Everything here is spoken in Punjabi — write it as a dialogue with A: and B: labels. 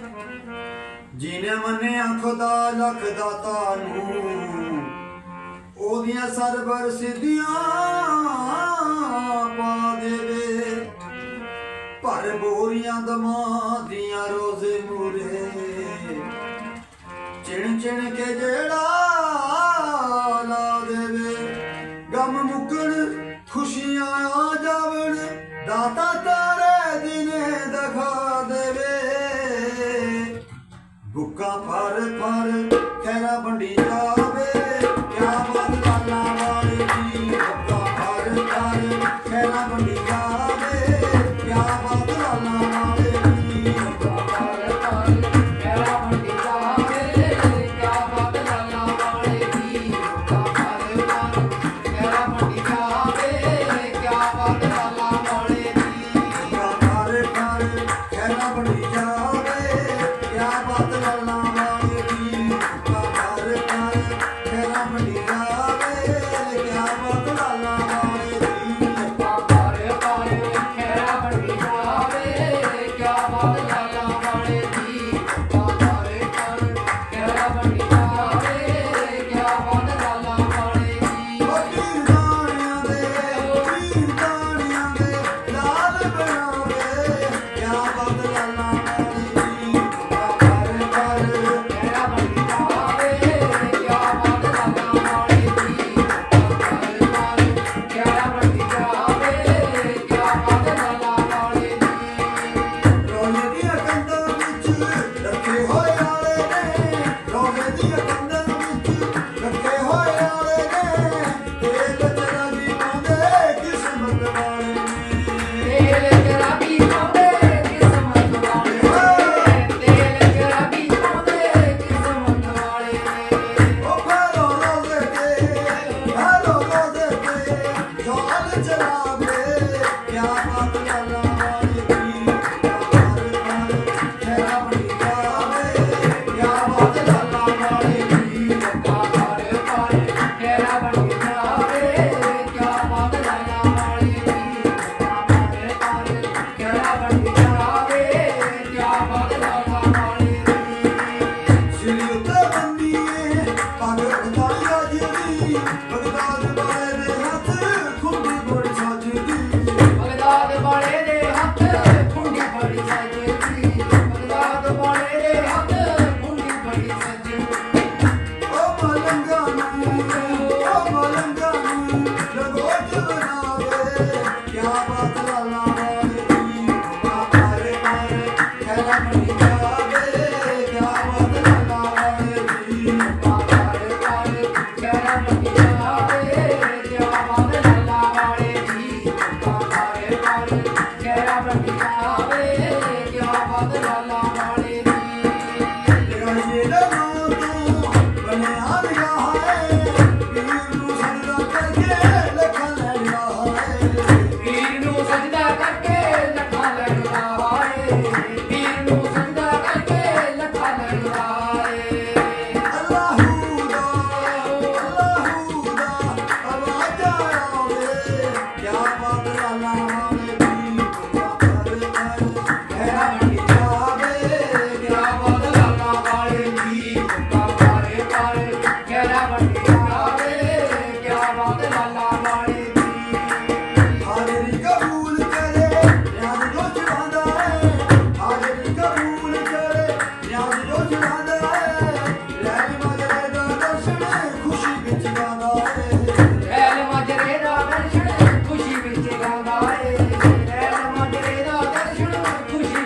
A: ਜਿਨੇ ਜੀਨੇ ਮੰਨਿਆ ਦਾ, ਲਖ ਦਾਤਾ ਨੂੰ ਉਹਦੀਆਂ ਸਰਬਰ ਸਿੱਧੀਆਂ ਪਾ ਦੇਵੇ। ਪਰ ਬੋਰੀਆਂ ਦਮਾਂ ਦੀਆਂ ਰੋਜ਼ੇ ਮੂਰੇ। ਚਿਣ ਚਿਣ ਕੇ ਜਿਹੜਾ ਲਾ ਦੇਵੇ। ਗਮ ਮੁੱਕਣ, ਖੁਸ਼ੀਆਂ ਆ ਜਾਵਣ, ਦਾਤਾ Yeah. Cuidado.